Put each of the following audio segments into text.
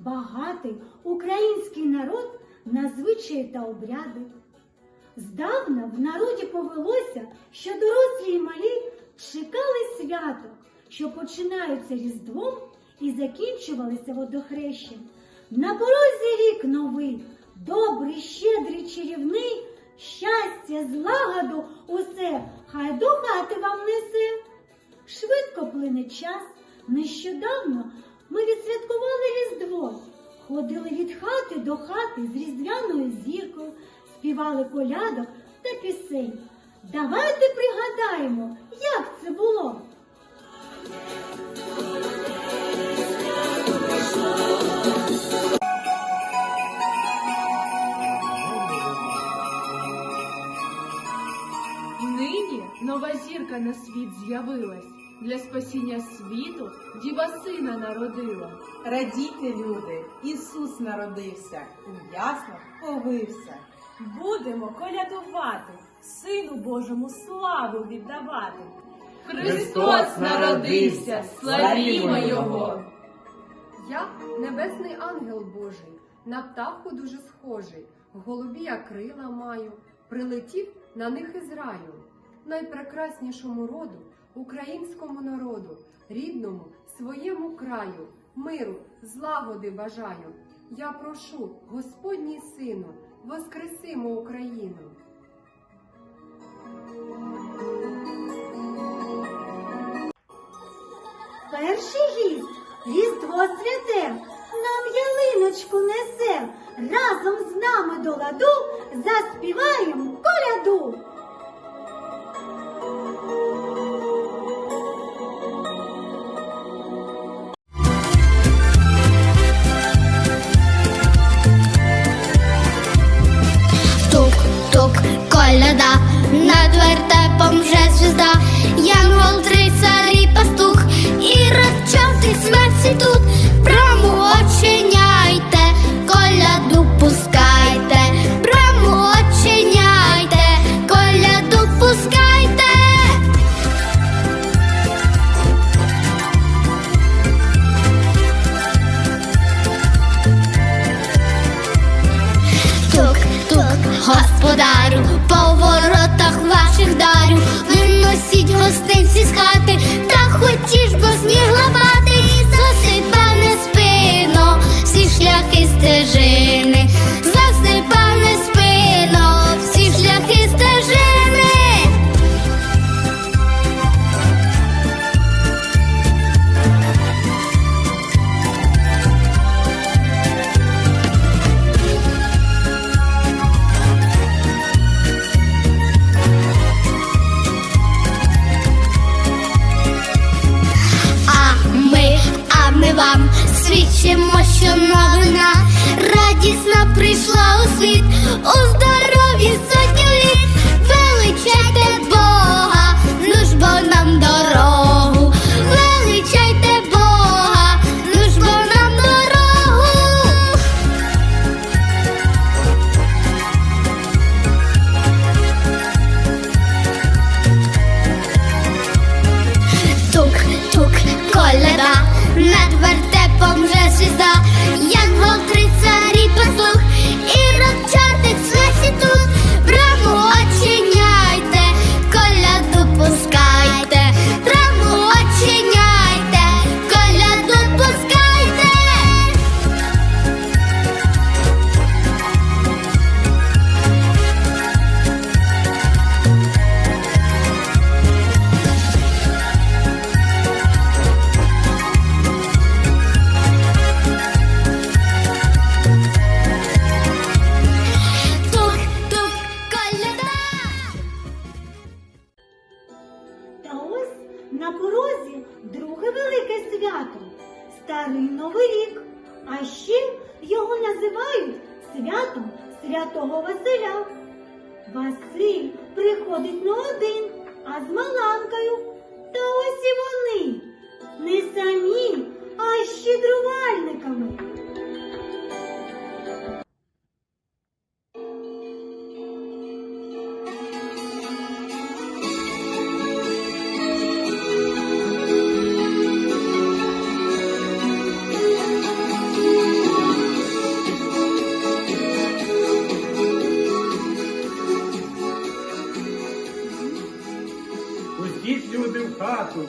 багатий український народ на звичаї та обряди. Здавна в народі повелося, що дорослі й малі чекали свято, що починаються різдвом і закінчувалися водохрещем. На порозі рік новий, добрий, щедрий, чарівний, щастя, злагоду усе, хай до хати вам несе. Швидко плине час, нещодавно ми відсвяткували Різдво, ходили від хати до хати з різдвяною зіркою, співали колядок та пісень. Давайте пригадаємо, як це було. Нині нова зірка на світ з'явилась. Для спасіння світу діва сина народила. Радійте, люди, Ісус народився, у яслах повився. Будемо колядувати, Сину Божому славу віддавати. Христос народився, славімо Його! Я небесний ангел Божий, на птаху дуже схожий, голубі я крила маю, прилетів на них із раю, найпрекраснішому роду, українському народу, рідному своєму краю, миру, злагоди бажаю. Я прошу, Господній сину, воскресимо Україну. Перший гість Різдво святе нам ялиночку несе. Разом з нами до ладу заспіваємо коляду. podaram o povo. Світ,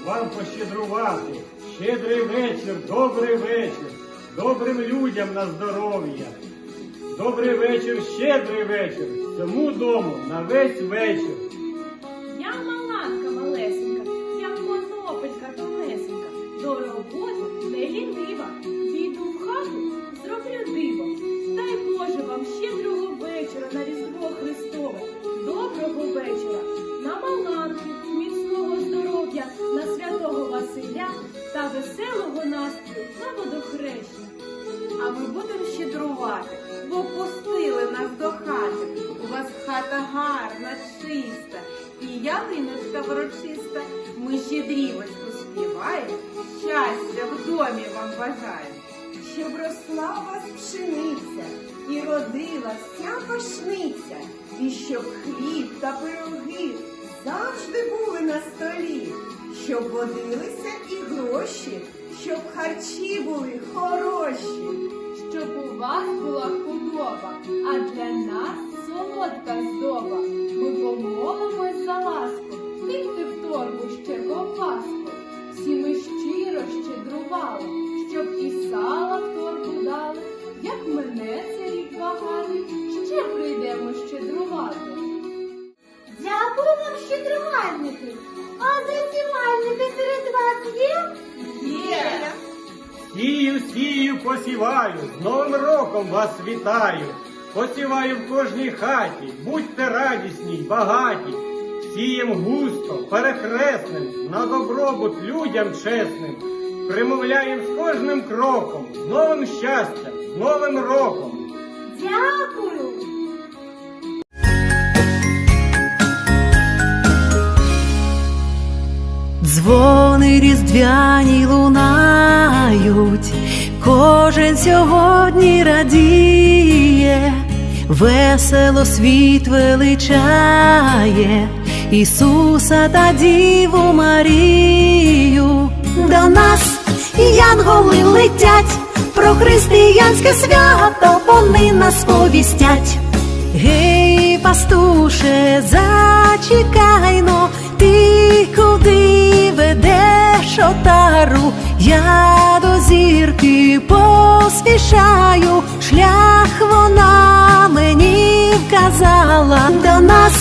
вам пощедрувати. Щедрий вечір, добрий вечір, добрим людям на здоров'я. Добрий вечір, щедрий вечір, цьому дому на весь вечір. Чиста, і ялиночка врочиста. Ми щедрівочку співаємо, щастя в домі вам бажаємо. щоб росла вас пшениця і родила вся пашниця, і щоб хліб та пироги завжди були на столі, щоб водилися і гроші, щоб харчі були хороші. Щоб у вас була худоба, а для нас солодка здоба. Ми помолимось за ласку, киньте в торбу ще ковбаску. Всі ми щиро щедрували, щоб і сала в торбу дали. Як мене цей рік багатий, ще прийдемо щедрувати. Дякую вам, щедрувальники. А засівальники серед вас є? Є! Сію, сію, посіваю, з Новим роком вас вітаю. Посіваю в кожній хаті, будьте радісні й багаті. Сієм густо, перехресним, на добробут людям чесним. Примовляєм з кожним кроком, з новим щастям, з новим роком. Дякую. Дзвони різдвяні лунають, кожен сьогодні радіє, весело світ величає, Ісуса та Діву Марію. До нас янголи летять, про християнське свято вони нас повістять. Гей, пастуше, зачекайно, ти куди ведеш отару? Я до зірки поспішаю, шлях мені вказала. До нас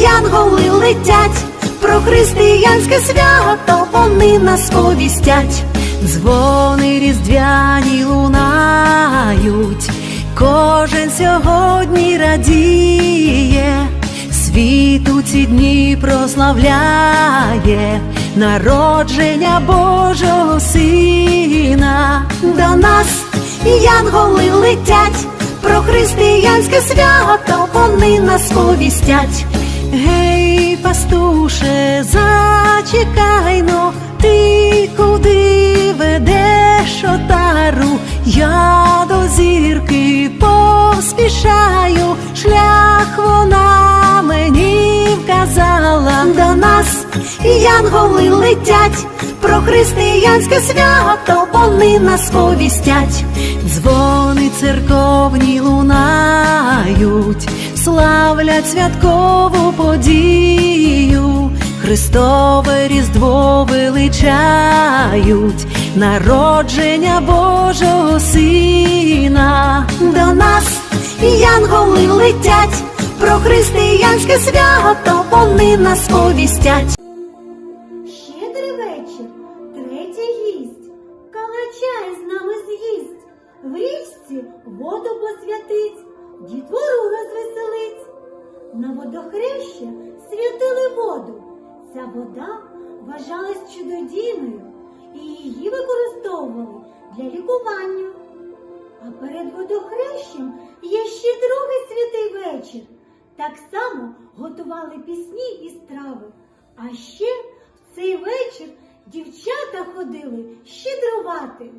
янголи летять, про християнське свято вони нас повістять. Дзвони різдвяні лунають, кожен сьогодні радіє, світ у ці дні прославляє народження Божого Сина. До нас янголи летять, про християнське свято вони нас повістять. Гей, пастуше, зачекайно, ти куди ведеш отару? Я до зірки поспішаю, шлях вона янголи летять, про християнське свято вони нас повістять. Дзвони церковні лунають, славлять святкову подію. Христове Різдво величають, народження Божого Сина. До нас янголи летять, про християнське свято вони нас повістять. Використовували для лікування. А перед водохрещем є ще другий святий вечір. Так само готували пісні і страви. А ще в цей вечір дівчата ходили щедрувати.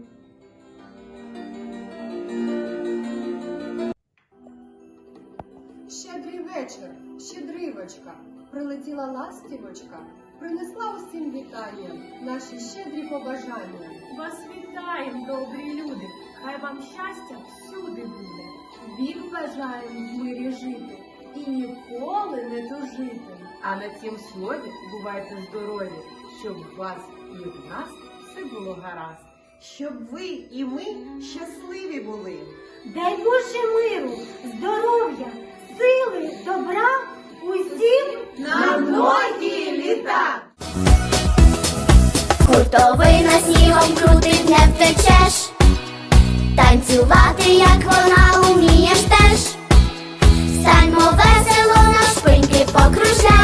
Щедрий вечір, щедрівочка, прилетіла ластівочка, принесла усім вітання, наші щедрі побажання. Вас вітаємо, добрі люди! Хай вам щастя всюди буде. Вік бажаємо в мирі жити, і ніколи не тужити. А на цім слові бувайте здорові, щоб у вас і в нас все було гаразд. Щоб ви і ми щасливі були. Дай Боже миру, здоров'я, Хуртовина крутить, не втечеш. Танцювати, як вона умієш теж. Станьмо весело на шпиньки, покружляємо,